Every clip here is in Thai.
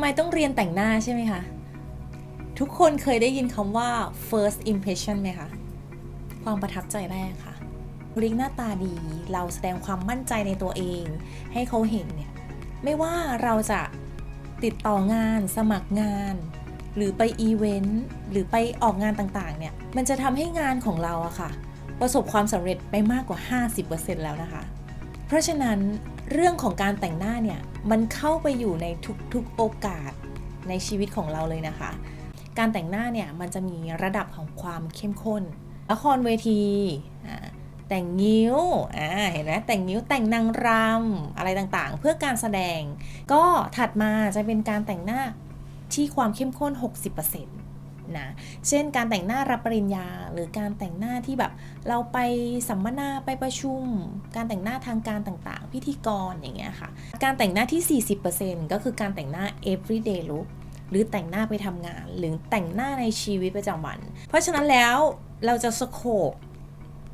ไมต้องเรียนแต่งหน้าใช่ไหมคะ ทุกคนเคยได้ยินคำว่า first impression ไหมคะ ความประทับใจแรกค่ะริกหน้าตาดี เราแสดงความมั่นใจในตัวเอง ให้เขาเห็นเนี่ย ไม่ว่าเราจะติดต่องาน สมัครงาน หรือไปอีเวนต์ หรือไปออกงานต่างๆ เนี่ย มันจะทำให้งานของเราอะค่ะ ประสบความสำเร็จไปมากกว่า 50%แล้วนะคะ เพราะฉะนั้นเรื่องของการแต่งหน้าเนี่ย มันเข้าไปอยู่ในทุกๆโอกาสในชีวิตของเราเลยนะคะ การแต่งหน้าเนี่ยมันจะมีระดับของความเข้มข้น ละครเวทีแต่งงิ้วเห็นไหมแต่งงิ้วแต่งนางรำอะไรต่างๆ เพื่อการแสดง ก็ถัดมาจะเป็นการแต่งหน้าที่ความเข้มข้น 60% นะ เช่นการแต่งหน้ารับปริญญา หรือการแต่งหน้าที่แบบเราไปสัมมนาไปประชุม การแต่งหน้าทางการต่างๆ พิธีกรอย่างเงี้ยค่ะ การแต่งหน้าที่ 40%ก็คือการแต่งหน้า everyday look หรือแต่งหน้าไปทำงาน หรือแต่งหน้าในชีวิตประจำวัน เพราะฉะนั้นแล้วเราจะสโคป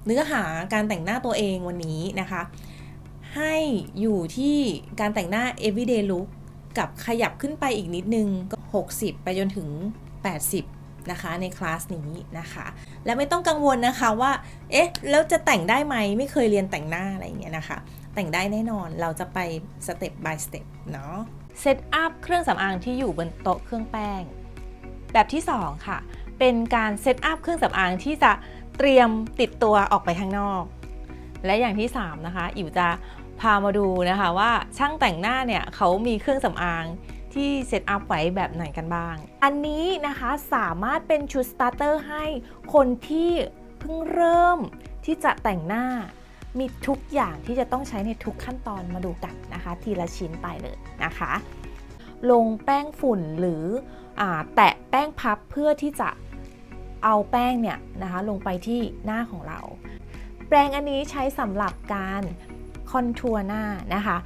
เนื้อหาการแต่งหน้าตัวเองวันนี้นะคะ ให้อยู่ที่การแต่งหน้า everyday look กับขยับขึ้นไปอีกนิดนึงก็ 60 ไปจนถึง 80 นะคะในคลาสนี้นะคะ และไม่ต้องกังวลนะคะว่า เอ๊ะ แล้วจะแต่งได้ไหมไม่เคยเรียนแต่งหน้าอะไรอย่างเงี้ยนะคะ แต่งได้แน่นอนเราจะไปสเต็ป by สเต็ปเนาะเซตอัพเครื่องสำอางที่อยู่บนโต๊ะเครื่องแป้ง แบบที่ 2 ค่ะ เป็นการเซตอัพเครื่องสำอางที่จะเตรียมติดตัวออกไปข้างนอก และอย่างที่ 3 นะคะ อิ๋วจะพามาดูนะคะว่าช่างแต่งหน้าเนี่ยเขามีเครื่องสำอาง ที่เซตอัพไว้แบบไหนกันบ้าง อันนี้นะคะสามารถเป็นชุดสตาร์เตอร์ให้คนที่เพิ่งเริ่มที่จะแต่งหน้ามีทุกอย่างที่จะต้องใช้ในทุกขั้นตอนมาดูกันนะคะ ทีละชิ้นไปเลยนะคะ ลงแป้งฝุ่นหรืออแตะแป้งพับเพื่อที่จะเอาแป้งเนี่ยนะคะลงไปที่หน้าของเรา แปรงอันนี้ใช้สำหรับการคอนทัวร์หน้านะคะ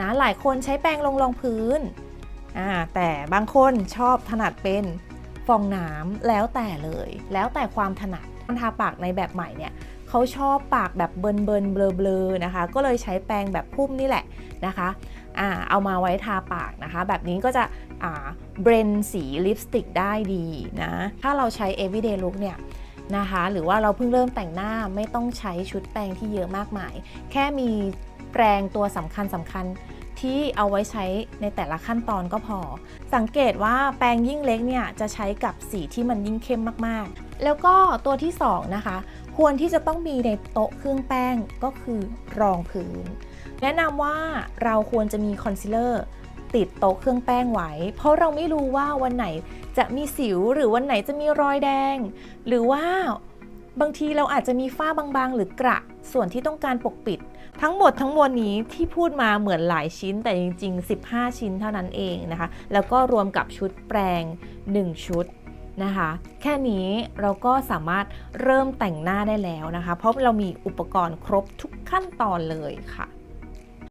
นะหลายคนใช้แปรงลงรองพื้น แต่บางคนชอบถนัดเป็นฟองน้ำแล้วแต่เลย แล้วแต่ความถนัดการทาปากในแบบใหม่เนี่ยเขาชอบปากแบบเบิร์นเบิร์นเบลอเบลอนะคะ ก็เลยใช้แปรงแบบพุ่มนี่แหละนะคะอ่าเอามาไว้ทาปากนะคะ แบบนี้ก็จะอ่าเบรนสีลิปสติกได้ดีนะถ้าเราใช้ everyday look เนี่ยนะคะหรือว่าเราเพิ่งเริ่มแต่งหน้าไม่ต้องใช้ชุดแปรงที่เยอะมากมาย แค่มีแปรงตัวสำคัญสำคัญ ที่เอาไว้ใช้ในแต่ละขั้นตอนก็พอ สังเกตว่าแปรงยิ่งเล็กเนี่ยจะใช้กับสีที่มันยิ่งเข้มมากๆ แล้วก็ตัวที่2นะคะ ควรที่จะต้องมีในโต๊ะเครื่องแป้งก็คือรองพื้น แนะนำว่าเราควรจะมีคอนซีลเลอร์ติดโต๊ะเครื่องแป้งไว้ เพราะเราไม่รู้ว่าวันไหนจะมีสิวหรือวันไหนจะมีรอยแดง หรือว่า บางทีเราอาจจะมีฝ้าบางๆ หรือกระส่วนที่ต้องการปกปิด ทั้งหมดทั้งมวลนี้ที่พูดมาเหมือนหลายชิ้นแต่จริง ๆ 15 ชิ้นเท่านั้นเองนะคะ แล้วก็รวมกับชุดแปรง1 ชุดนะคะ แค่นี้เราก็สามารถเริ่มแต่งหน้าได้แล้วนะคะ เพราะเรามีอุปกรณ์ครบทุกขั้นตอนเลยค่ะ